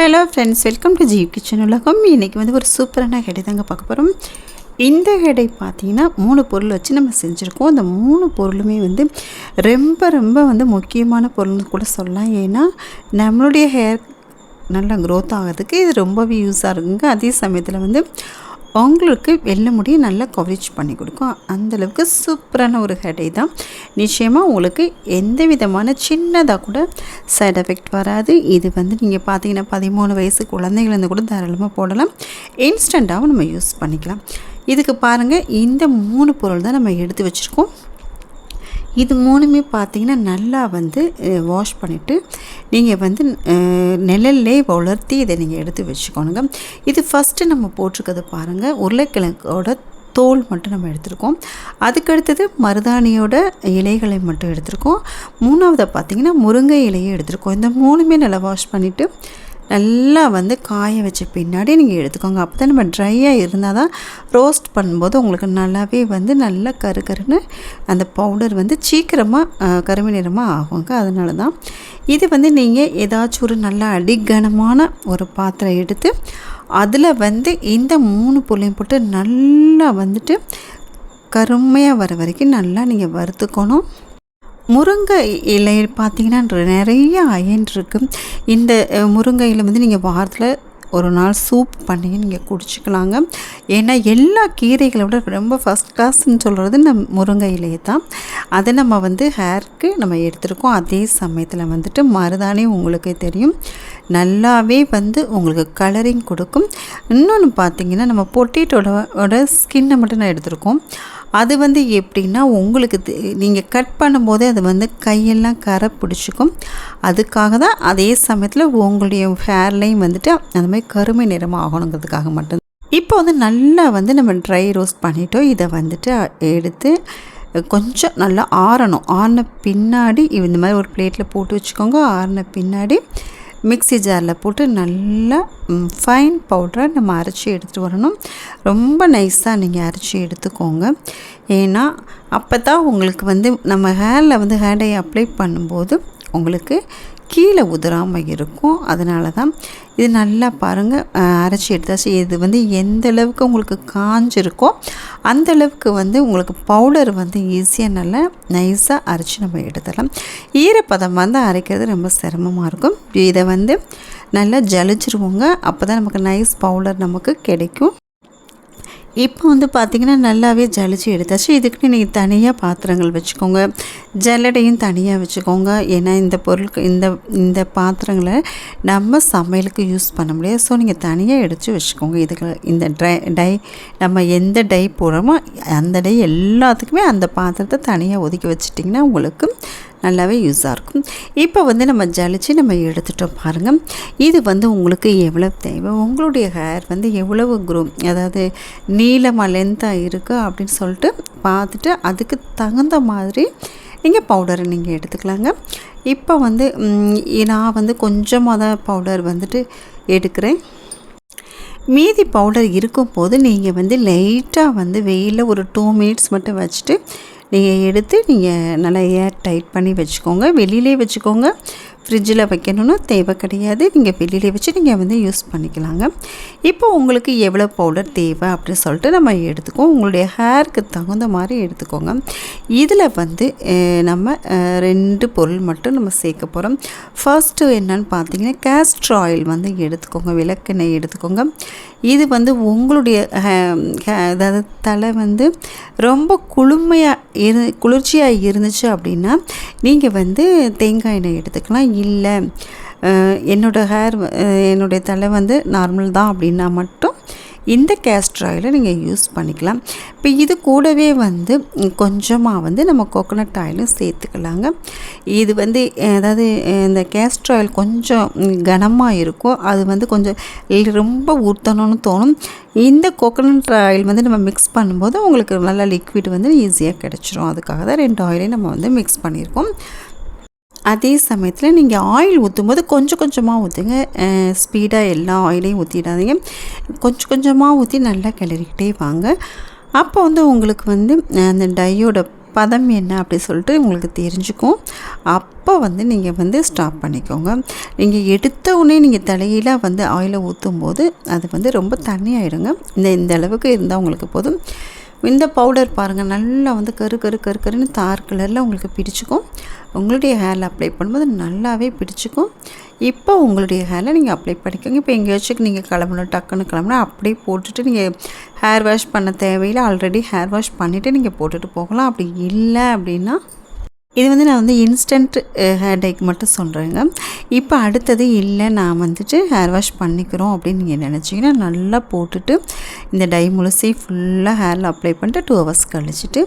Hello friends welcome to Jeev kitchen உலகம். இன்றைக்கி வந்து ஒரு சூப்பரான ஹெடை தாங்க பார்க்க போகிறோம் இந்த ஹெடை பார்த்திங்கன்னா மூணு பொருள் வச்சு நம்ம செஞ்சுருக்கோம். அந்த மூணு பொருளுமே வந்து ரொம்ப ரொம்ப வந்து முக்கியமான பொருள்னு கூட சொல்லலாம். ஏன்னா நம்மளுடைய ஹேர் நல்லா க்ரோத் ஆகிறதுக்கு இது ரொம்பவே யூஸாக இருக்குங்க. அதே சமயத்தில் வந்து அவங்களுக்கு வெள்ளை முடியை நல்லா கவரேஜ் பண்ணி கொடுக்கும். அந்தளவுக்கு சூப்பரான ஒரு ஹெடை தான். நிச்சயமாக உங்களுக்கு எந்த விதமான சின்னதாக கூட சைட் எஃபெக்ட் வராது. இது வந்து நீங்கள் பார்த்தீங்கன்னா பதிமூணு வயசு குழந்தைங்கலேருந்து கூட தாராளமாக போடலாம். இன்ஸ்டண்ட்டாகவும் நம்ம யூஸ் பண்ணிக்கலாம். இதுக்கு பாருங்கள் இந்த மூணு பொருள் தான் நம்ம எடுத்து வச்சுருக்கோம். இது மூணுமே பார்த்தீங்கன்னா நல்லா வந்து வாஷ் பண்ணிவிட்டு நீங்கள் வந்து நிழல்லே வளர்த்தி இதை நீங்கள் எடுத்து வச்சுக்கோணுங்க. இது ஃபஸ்ட்டு நம்ம போட்டிருக்கிறது பாருங்கள் உருளைக்கிழங்கோட தோல் மட்டும் நம்ம எடுத்திருக்கோம். அதுக்கடுத்தது மருதாணியோட இலைகளை மட்டும் எடுத்திருக்கோம். மூணாவதை பார்த்திங்கன்னா முருங்கை இலையை எடுத்திருக்கோம். இந்த மூணுமே நல்லா வாஷ் பண்ணிவிட்டு நல்லா வந்து காய வச்ச பின்னாடி நீங்கள் எடுத்துக்கோங்க. அப்போ தான் நம்ம ட்ரையாக இருந்தால் தான் ரோஸ்ட் பண்ணும்போது உங்களுக்கு நல்லாவே வந்து நல்லா கரு கருன்னு அந்த பவுடர் வந்து சீக்கிரமாக கருமை நிறமாக ஆகுங்க. அதனால தான் இது வந்து நீங்கள் ஏதாச்சும் ஒரு நல்ல அடிக்கனமான ஒரு பாத்திரம் எடுத்து அதில் வந்து இந்த மூணு புள்ளையும் போட்டு நல்லா வந்துட்டு கருமையாக வர வரைக்கும் நல்லா நீங்கள் வறுத்துக்கணும். முருங்கை இலையில் பார்த்தீங்கன்னா நிறைய அயன் இருக்குது இந்த முருங்கை இலை வந்து நீங்கள் வாரத்தில் ஒரு நாள் சூப் பண்ணி நீங்கள் குடிச்சிக்கலாங்க. ஏன்னா எல்லா கீரைகளை விட ரொம்ப ஃபஸ்ட் கிளாஸ்ன்னு சொல்கிறது இந்த முருங்கை இலையை தான். அதை நம்ம வந்து ஹேருக்கு நம்ம எடுத்துருக்கோம். அதே சமயத்தில் வந்துட்டு மருதானே உங்களுக்கு தெரியும். நல்லாவே வந்து உங்களுக்கு கலரிங் கொடுக்கும். இன்னொன்று பார்த்தீங்கன்னா நம்ம பொட்டேட்டோட ஸ்கின்னை மட்டும் நான் எடுத்திருக்கோம். அது வந்து எப்படின்னா உங்களுக்கு நீங்கள் கட் பண்ணும்போது அது வந்து கையெல்லாம் கரை பிடிச்சிக்கும் அதுக்காக தான் அதே சமயத்தில் உங்களுடைய ஹேர்லையும் வந்துட்டு அந்த மாதிரி கருமை நிறமாக ஆகணுங்கிறதுக்காக மட்டும். இப்போ வந்து நல்லா வந்து நம்ம ட்ரை ரோஸ்ட் பண்ணிட்டோம். இதை வந்துட்டு எடுத்து கொஞ்சம் நல்லா ஆறணும். ஆறின பின்னாடி இந்த மாதிரி ஒரு பிளேட்டில் போட்டு வச்சுக்கோங்க. ஆறின பின்னாடி மிக்சி ஜாரில் போட்டு நல்லா ஃபைன் பவுடரை நம்ம அரைச்சி எடுத்துகிட்டு வரணும். ரொம்ப நைஸாக நீங்கள் அரைச்சி எடுத்துக்கோங்க. ஏன்னா அப்போ தான் உங்களுக்கு வந்து நம்ம ஹேரில் வந்து ஹேர் அப்ளை பண்ணும்போது உங்களுக்கு கீழே உதிராமல் இருக்கும். அதனால தான் இது நல்லா பாருங்கள் அரைச்சி எடுத்தாச்சு. இது வந்து எந்த அளவுக்கு உங்களுக்கு காஞ்சிருக்கோ அந்த அளவுக்கு வந்து உங்களுக்கு பவுடர் வந்து ஈஸியாக நல்லா நைஸாக அரைச்சி நம்ம எடுத்துடலாம். ஈரப்பதம் வந்து அரைக்கிறது ரொம்ப சிரமமாக இருக்கும். இதை வந்து நல்லா ஜலிச்சிருவோங்க. அப்போ தான் நமக்கு நைஸ் பவுடர் நமக்கு கிடைக்கும். இப்போ வந்து பார்த்திங்கன்னா நல்லாவே ஜலிச்சு எடுத்தாச்சு. இதுக்குன்னு நீங்கள் தனியாக பாத்திரங்கள் வச்சுக்கோங்க. ஜல்லடையும் தனியாக வச்சுக்கோங்க. ஏன்னா இந்த பொருளுக்கு இந்த இந்த பாத்திரங்களை நம்ம சமையலுக்கு யூஸ் பண்ண முடியாது. ஸோ நீங்கள் தனியாக எடுத்து வச்சுக்கோங்க. இதுக்கு இந்த ட்ரை டை நம்ம எந்த டை போடுறோமோ அந்த டை எல்லாத்துக்குமே அந்த பாத்திரத்தை தனியாக ஒதுக்கி வச்சிட்டிங்கன்னா உங்களுக்கு நல்லாவே யூஸாக இருக்கும். இப்போ வந்து நம்ம ஜலிச்சு நம்ம எடுத்துட்டோம் பாருங்கள் இது வந்து உங்களுக்கு எவ்வளோ தேவை? உங்களுடைய ஹேர் வந்து எவ்வளவு குரோ அதாவது நீளமாக லென்த்தாக இருக்குது அப்படின்னு சொல்லிட்டு பார்த்துட்டு அதுக்கு தகுந்த மாதிரி நீங்கள் பவுடரை நீங்கள் எடுத்துக்கலாங்க. இப்போ வந்து நான் வந்து கொஞ்சமாக தான் பவுடர் வந்துட்டு எடுக்கிறேன். மீதி பவுடர் இருக்கும் போது நீங்கள் வந்து லைட்டாக வந்து வெயிலில் ஒரு டூ மினிட்ஸ் மட்டும் வச்சுட்டு நீங்கள் எடுத்து நீங்கள் நல்லா ஏர் டைட் பண்ணி வச்சுக்கோங்க. வெளியிலே வச்சுக்கோங்க. ஃப்ரிட்ஜில் வைக்கணும்னா தேவை கிடையாது. நீங்கள் வெளியிலே வச்சு நீங்கள் வந்து யூஸ் பண்ணிக்கலாங்க. இப்போ உங்களுக்கு எவ்வளோ பவுடர் தேவை அப்படின்னு சொல்லிட்டு நம்ம எடுத்துக்கோ உங்களுடைய ஹேருக்கு தகுந்த மாதிரி எடுத்துக்கோங்க. இதில் வந்து நம்ம ரெண்டு பொருள் மட்டும் நம்ம சேர்க்க போகிறோம் ஃபர்ஸ்ட்டு என்னன்னு பார்த்தீங்கன்னா கேஸ்ட்ரு ஆயில் வந்து எடுத்துக்கோங்க. விளக்கெண்ணெய் எடுத்துக்கோங்க. இது வந்து உங்களுடைய அதாவது தலை வந்து ரொம்ப குளுமையாக இரு குளிர்ச்சியாக இருந்துச்சு அப்படின்னா நீங்கள் வந்து தேங்காய் எண்ணெய் எடுத்துக்கலாம். இல்லை என்னோடய ஹேர் என்னுடைய தலை வந்து நார்மல் தான் அப்படின்னா மட்டும் இந்த கேஸ்டர் ஆயிலை நீங்கள் யூஸ் பண்ணிக்கலாம். இப்போ இது கூடவே வந்து கொஞ்சமாக வந்து நம்ம கோகோனட் ஆயிலும் சேர்த்துக்கலாங்க. இது வந்து அதாவது இந்த கேஸ்டர் ஆயில் கொஞ்சம் கனமாக இருக்கும் அது வந்து கொஞ்சம் ரொம்ப ஊற்றணும்னு தோணும். இந்த கோகோனட் ஆயில் வந்து நம்ம மிக்ஸ் பண்ணும்போது உங்களுக்கு நல்லா லிக்விட் வந்து ஈஸியாக கிடச்சிரும். அதுக்காக தான் ரெண்டு ஆயிலையும் நம்ம வந்து மிக்ஸ் பண்ணியிருக்கோம். அதே சமயத்தில் நீங்கள் ஆயில் ஊற்றும் போது கொஞ்சம் கொஞ்சமாக ஊற்றுங்க ஸ்பீடாக எல்லா ஆயிலையும் ஊற்றிடாதீங்க கொஞ்சம் கொஞ்சமாக ஊற்றி நல்லா கிளறிக்கிட்டே வாங்க. அப்போ வந்து உங்களுக்கு வந்து அந்த டையோட பதம் என்ன அப்படி சொல்லிட்டு உங்களுக்கு தெரிஞ்சுக்கும். அப்போ வந்து நீங்கள் வந்து ஸ்டாப் பண்ணிக்கோங்க. நீங்கள் எடுத்த உடனே நீங்கள் தலையில் வந்து ஆயிலை ஊற்றும் போது அது வந்து ரொம்ப தண்ணி ஆகிடுங்க இந்த இந்த அளவுக்கு இருந்தால் உங்களுக்கு போதும். இந்த பவுடர் பாருங்கள் நல்லா வந்து கரு கரு கரு கருன்னு தார் கலரில் உங்களுக்கு பிடிச்சிக்கும். உங்களுடைய ஹேரில் அப்ளை பண்ணும்போது நல்லாவே பிடிச்சிக்கும். இப்போ உங்களுடைய ஹேரில் நீங்கள் அப்ளை பண்ணிக்கோங்க. இப்போ எங்கேயாச்சும் நீங்கள் கிளம்பணும் டக்குன்னு கிளம்புனா அப்படியே போட்டுட்டு நீங்கள் ஹேர் வாஷ் பண்ண தேவையில்லை. ஆல்ரெடி ஹேர் வாஷ் பண்ணிவிட்டு நீங்கள் போட்டுட்டு போகலாம். அப்படி இல்லை அப்படின்னா இது வந்து நான் வந்து இன்ஸ்டன்ட் ஹேர் மட்டும் சொல்கிறேங்க இப்போ அடுத்தது இல்லை நான் வந்துட்டு ஹேர் வாஷ் பண்ணிக்கிறோம் அப்படின்னு நீங்கள் நினச்சிங்கன்னா நல்லா போட்டுட்டு இந்த டை முழுசி ஃபுல்லாக ஹேரில் அப்ளை பண்ணிட்டு டூ ஹவர்ஸ் கழிச்சிட்டு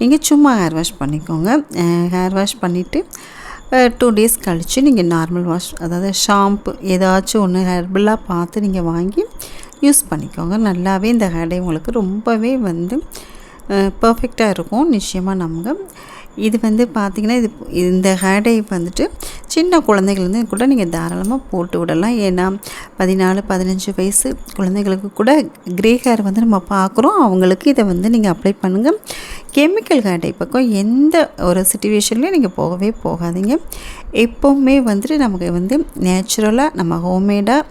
நீங்கள் சும்மா ஹேர் வாஷ் பண்ணிக்கோங்க. ஹேர் வாஷ் பண்ணிவிட்டு டூ டேஸ் கழித்து நீங்கள் நார்மல் வாஷ் அதாவது ஷாம்பு ஏதாச்சும் ஒன்று ஹெர்பலாக பார்த்து நீங்கள் வாங்கி யூஸ் பண்ணிக்கோங்க. நல்லாவே இந்த ஹேர்டே உங்களுக்கு ரொம்பவே வந்து பர்ஃபெக்டாக இருக்கும். நிச்சயமாக நமக்கு இது வந்து பார்த்திங்கன்னா இது இந்த ஹேர் டை வந்துட்டு சின்ன குழந்தைகள் கூட நீங்கள் தாராளமாக போட்டு விடலாம். ஏன்னா பதினாலு பதினஞ்சு வயசு குழந்தைகளுக்கு கூட க்ரே ஹேர் வந்து நம்ம பார்க்குறோம் அவங்களுக்கு இதை வந்து நீங்கள் அப்ளை பண்ணுங்கள் கெமிக்கல் கண்டை பக்கம் எந்த ஒரு சுச்சுவேஷன்லேயும் நீங்கள் போகவே போகாதீங்க. எப்போவுமே வந்துட்டு நமக்கு வந்து நேச்சுரலாக நம்ம ஹோம்மேடாக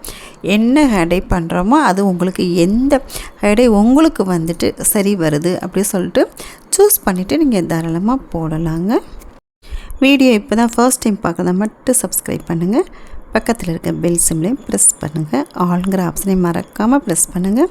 என்ன ஹேடை பண்ணுறோமோ அது உங்களுக்கு எந்த ஹேடை உங்களுக்கு வந்துட்டு சரி வருது அப்படி சொல்லிட்டு சூஸ் பண்ணிவிட்டு நீங்கள் தாராளமாக போடலாங்க. வீடியோ இப்போ தான் ஃபர்ஸ்ட் டைம் பார்க்குறத மட்டும் சப்ஸ்கிரைப் பண்ணுங்கள் பக்கத்தில் இருக்க பெல் சிம்லையும் ப்ரெஸ் பண்ணுங்கள் ஆளுங்கிற ஆப்ஷனையும் மறக்காமல் ப்ரெஸ் பண்ணுங்கள்